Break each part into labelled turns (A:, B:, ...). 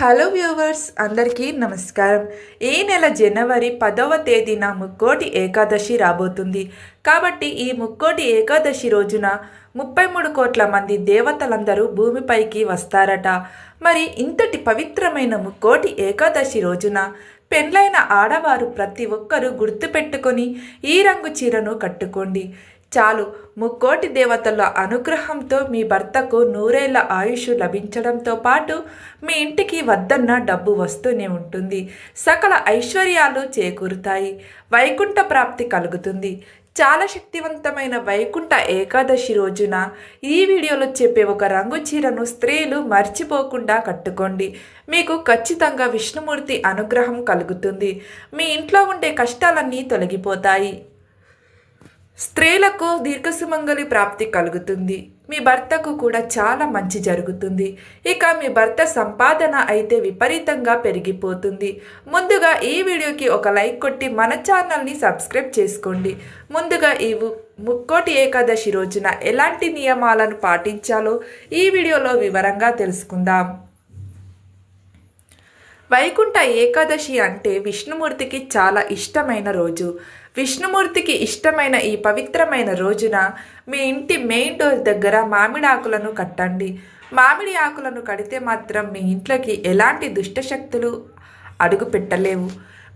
A: Hello viewers అందరికీ నమస్కారం. ఈ నెల జనవరి పదవ తేదీన ముక్కోటి ఏకాదశి రాబోతుంది. కాబట్టి ఈ ముక్కోటి ఏకాదశి రోజున ముప్పై మూడు కోట్ల మంది దేవతలందరూ భూమిపైకి వస్తారట. మరి ఇంతటి పవిత్రమైన ముక్కోటి ఏకాదశి రోజున పెండ్లైన ఆడవారు ప్రతి ఒక్కరూ గుర్తుపెట్టుకొని ఈ రంగు చీరను కట్టుకోండి. చాలు. ముక్కోటి దేవతల అనుగ్రహంతో మీ భర్తకు నూరేళ్ళ ఆయుష్ లభించడంతో పాటు మీ ఇంటికి వద్దన్న డబ్బు వస్తూనే ఉంటుంది. సకల ఐశ్వర్యాలు చేకూరుతాయి. వైకుంఠ ప్రాప్తి కలుగుతుంది. చాలా శక్తివంతమైన వైకుంఠ ఏకాదశి రోజున ఈ వీడియోలో చెప్పే ఒక రంగు చీరను స్త్రీలు మర్చిపోకుండా కట్టుకోండి. మీకు ఖచ్చితంగా విష్ణుమూర్తి అనుగ్రహం కలుగుతుంది. మీ ఇంట్లో ఉండే కష్టాలన్నీ తొలగిపోతాయి. స్త్రీలకు దీర్ఘసుమంగళి ప్రాప్తి కలుగుతుంది. మీ భర్తకు కూడా చాలా మంచి జరుగుతుంది. ఇక మీ భర్త సంపాదన అయితే విపరీతంగా పెరిగిపోతుంది. ముందుగా ఈ వీడియోకి ఒక లైక్ కొట్టి మన ఛానల్ని సబ్స్క్రైబ్ చేసుకోండి. ముందుగా ఈ ముక్కోటి ఏకాదశి రోజున ఎలాంటి నియమాలను పాటించాలో ఈ వీడియోలో వివరంగా తెలుసుకుందాం. వైకుంఠ ఏకాదశి అంటే విష్ణుమూర్తికి చాలా ఇష్టమైన రోజు. విష్ణుమూర్తికి ఇష్టమైన ఈ పవిత్రమైన రోజున మీ ఇంటి మెయిన్ డోర్ దగ్గర మామిడి ఆకులను కట్టండి. మామిడి ఆకులను కడితే మాత్రం మీ ఇంట్లోకి ఎలాంటి దుష్టశక్తులు అడుగు పెట్టలేవు.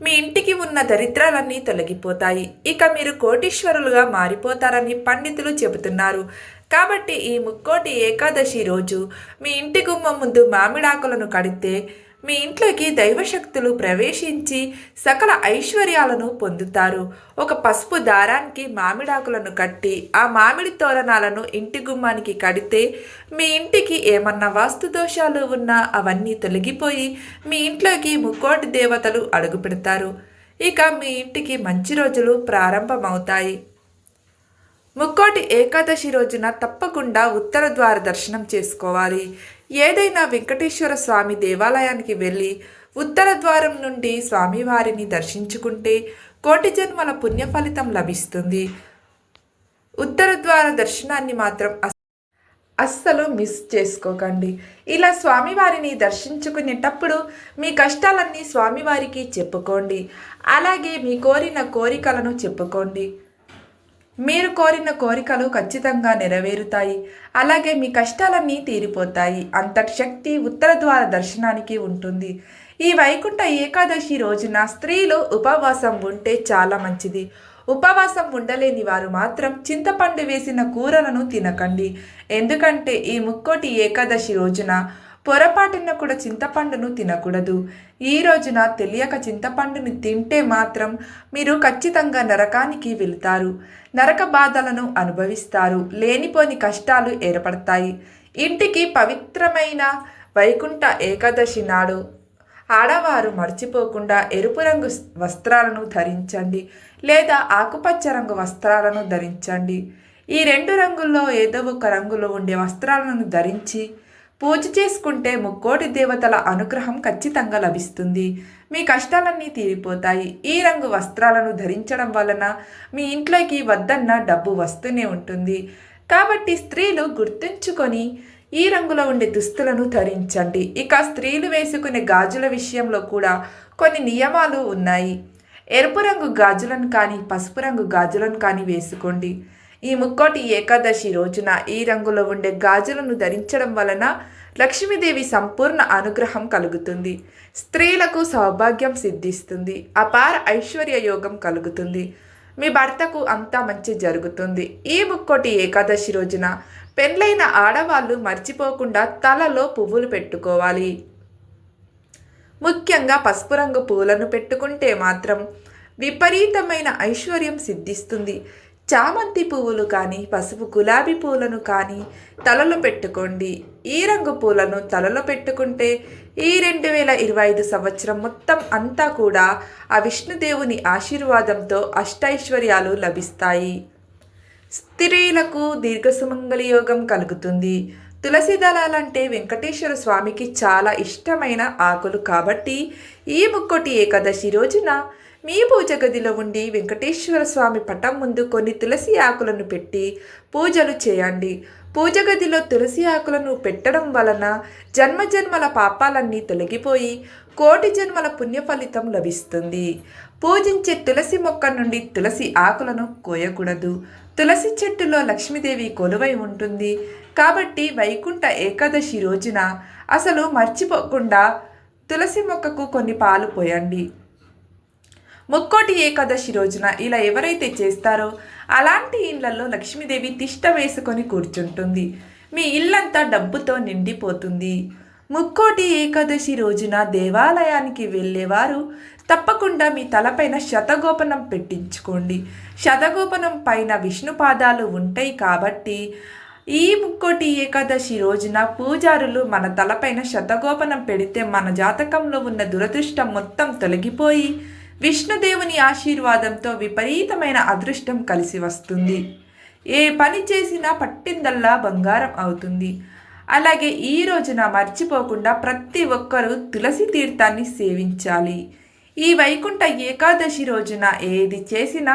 A: మీ ఇంటికి ఉన్న దరిద్రాలన్నీ తొలగిపోతాయి. ఇక మీరు కోటీశ్వరులుగా మారిపోతారని పండితులు చెబుతున్నారు. కాబట్టి ఈ ముక్కోటి ఏకాదశి రోజు మీ ఇంటి గుమ్మం ముందు మామిడాకులను కడితే మీ ఇంట్లోకి దైవశక్తులు ప్రవేశించి సకల ఐశ్వర్యాలను పొందుతారు. ఒక పసుపు దారానికి మామిడాకులను కట్టి ఆ మామిడి తోరణాలను ఇంటి గుమ్మానికి కడితే మీ ఇంటికి ఏమన్నా వాస్తు దోషాలు ఉన్నా అవన్నీ తొలగిపోయి మీ ఇంట్లోకి ముక్కోటి దేవతలు అడుగు పెడతారు. ఇక మీ ఇంటికి మంచి రోజులు ప్రారంభమవుతాయి. ముక్కోటి ఏకాదశి రోజున తప్పకుండా ఉత్తర ద్వార దర్శనం చేసుకోవాలి. ఏదైనా వెంకటేశ్వర స్వామి దేవాలయానికి వెళ్ళి ఉత్తర ద్వారం నుండి స్వామివారిని దర్శించుకుంటే కోటి జన్మల పుణ్య ఫలితం లభిస్తుంది. ఉత్తర ద్వార దర్శనాన్ని మాత్రం అస్- అస్సలు మిస్ చేసుకోకండి. ఇలా స్వామివారిని దర్శించుకునేటప్పుడు మీ కష్టాలన్నీ స్వామివారికి చెప్పుకోండి. అలాగే మీ కోరిన కోరికలను చెప్పుకోండి. మీరు కోరిన కోరికలు ఖచ్చితంగా నెరవేరుతాయి. అలాగే మీ కష్టాలన్నీ తీరిపోతాయి. అంతటి శక్తి ఉత్తర ద్వార దర్శనానికి ఉంటుంది. ఈ వైకుంఠ ఏకాదశి రోజున స్త్రీలు ఉపవాసం ఉంటే చాలా మంచిది. ఉపవాసం ఉండలేని వారు మాత్రం చింతపండు వేసిన కూరలను తినకండి. ఎందుకంటే ఈ ముక్కోటి ఏకాదశి రోజున పొరపాటున కూడా చింతపండును తినకూడదు. ఈ రోజున తెలియక చింతపండుని తింటే మాత్రం మీరు ఖచ్చితంగా నరకానికి వెళ్తారు. నరక బాధలను అనుభవిస్తారు. లేనిపోని కష్టాలు ఏర్పడతాయి. ఇంటికి పవిత్రమైన వైకుంఠ ఏకాదశి నాడు ఆడవారు మర్చిపోకుండా ఎరుపు రంగు వస్త్రాలను ధరించండి లేదా ఆకుపచ్చ రంగు వస్త్రాలను ధరించండి. ఈ రెండు రంగుల్లో ఏదో ఒక రంగులో ఉండే వస్త్రాలను ధరించి పూజ చేసుకుంటే ముక్కోటి దేవతల అనుగ్రహం ఖచ్చితంగా లభిస్తుంది. మీ కష్టాలన్నీ తీరిపోతాయి. ఈ రంగు వస్త్రాలను ధరించడం వలన మీ ఇంట్లోకి వద్దన్న డబ్బు వస్తూనే ఉంటుంది. కాబట్టి స్త్రీలు గుర్తుంచుకొని ఈ రంగులో ఉండే దుస్తులను ధరించండి. ఇక స్త్రీలు వేసుకునే గాజుల విషయంలో కూడా కొన్ని నియమాలు ఉన్నాయి. ఎరుపు రంగు గాజులను కానీ పసుపు రంగు గాజులను కానీ వేసుకోండి. ఈ ముక్కోటి ఏకాదశి రోజున ఈ రంగులో ఉండే గాజులను ధరించడం వలన లక్ష్మీదేవి సంపూర్ణ అనుగ్రహం కలుగుతుంది. స్త్రీలకు సౌభాగ్యం సిద్ధిస్తుంది. అపార ఐశ్వర్య యోగం కలుగుతుంది. మీ భర్తకు అంతా మంచి జరుగుతుంది. ఈ ముక్కోటి ఏకాదశి రోజున పెళ్ళైన ఆడవాళ్ళు మర్చిపోకుండా తలలో పువ్వులు పెట్టుకోవాలి. ముఖ్యంగా పసుపు రంగు పూలను పెట్టుకుంటే మాత్రం విపరీతమైన ఐశ్వర్యం సిద్ధిస్తుంది. చామంతి పువ్వులు కానీ పసుపు గులాబీ పూలను కానీ తలలో పెట్టుకోండి. ఈ రంగు పూలను తలలో పెట్టుకుంటే ఈ రెండు వేల ఇరవై ఐదు సంవత్సరం మొత్తం అంతా కూడా ఆ విష్ణుదేవుని ఆశీర్వాదంతో అష్టైశ్వర్యాలు లభిస్తాయి. స్త్రీలకు దీర్ఘసుమంగళి యోగం కలుగుతుంది. తులసి దళాలంటే వెంకటేశ్వర స్వామికి చాలా ఇష్టమైన ఆకులు కాబట్టి ఈ ముక్కోటి ఏకాదశి రోజున మీ పూజ గదిలో ఉండి వెంకటేశ్వర స్వామి పటం ముందు కొన్ని తులసి ఆకులను పెట్టి పూజలు చేయండి. పూజ గదిలో తులసి ఆకులను పెట్టడం వలన జన్మజన్మల పాపాలన్నీ తొలగిపోయి కోటి జన్మల పుణ్య ఫలితం లభిస్తుంది. పూజించే తులసి మొక్క నుండి తులసి ఆకులను కోయకూడదు. తులసి చెట్టులో లక్ష్మీదేవి కొలువై ఉంటుంది. కాబట్టి వైకుంఠ ఏకాదశి రోజున అసలు మర్చిపోకుండా తులసి మొక్కకు కొన్ని పాలు పోయండి. ముక్కోటి ఏకాదశి రోజున ఇలా ఎవరైతే చేస్తారో అలాంటి ఇండ్లలో లక్ష్మీదేవి తిష్ట వేసుకొని కూర్చుంటుంది. మీ ఇల్లంతా డబ్బుతో నిండిపోతుంది. ముక్కోటి ఏకాదశి రోజున దేవాలయానికి వెళ్ళేవారు తప్పకుండా మీ తలపైన శతగోపనం పెట్టించుకోండి. శతగోపనం పైన విష్ణు పాదాలు ఉంటాయి కాబట్టి ఈ ముక్కోటి ఏకాదశి రోజున పూజారులు మన తలపైన శతగోపనం పెడితే మన జాతకంలో ఉన్న దురదృష్టం మొత్తం తొలగిపోయి విష్ణుదేవుని ఆశీర్వాదంతో విపరీతమైన అదృష్టం కలిసి వస్తుంది. ఏ పని చేసినా పట్టిందల్లా బంగారం అవుతుంది. అలాగే ఈ రోజున మర్చిపోకుండా ప్రతి ఒక్కరూ తులసి తీర్థాన్ని సేవించాలి. ఈ వైకుంఠ ఏకాదశి రోజున ఏది చేసినా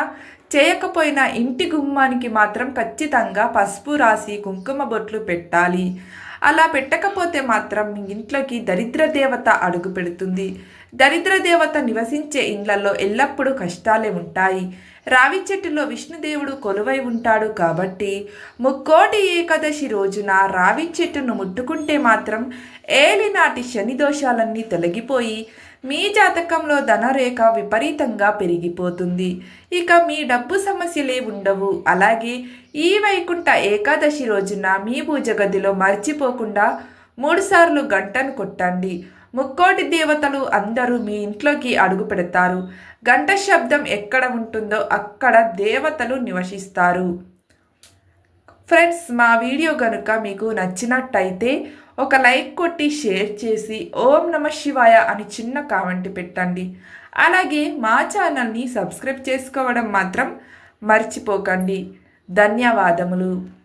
A: చేయకపోయినా ఇంటి గుమ్మానికి మాత్రం ఖచ్చితంగా పసుపు రాసి కుంకుమ బొట్లు పెట్టాలి. అలా పెట్టకపోతే మాత్రం మీ ఇంట్లోకి దరిద్ర దేవత అడుగు పెడుతుంది. దరిద్ర దేవత నివసించే ఇండ్లలో ఎల్లప్పుడూ కష్టాలే ఉంటాయి. రావి చెట్టులో విష్ణుదేవుడు కొలువై ఉంటాడు కాబట్టి ముక్కోటి ఏకాదశి రోజున రావి చెట్టును ముట్టుకుంటే మాత్రం ఏలినాటి శని దోషాలన్నీ తొలగిపోయి మీ జాతకంలో ధనరేఖ విపరీతంగా పెరిగిపోతుంది. ఇక మీ డబ్బు సమస్యలే ఉండవు. అలాగే ఈ వైకుంఠ ఏకాదశి రోజున మీ పూజ గదిలో మర్చిపోకుండా మూడుసార్లు గంటను కొట్టండి. ముక్కోటి దేవతలు అందరూ మీ ఇంట్లోకి అడుగు పెడతారు. గంట శబ్దం ఎక్కడ ఉంటుందో అక్కడ దేవతలు నివసిస్తారు. ఫ్రెండ్స్ మా వీడియో కనుక మీకు నచ్చినట్టయితే ఒక లైక్ కొట్టి షేర్ చేసి ఓం నమ శివాయ అని చిన్న కామెంట్ పెట్టండి. అలాగే మా ఛానల్ని సబ్స్క్రైబ్ చేసుకోవడం మాత్రం మర్చిపోకండి. ధన్యవాదములు.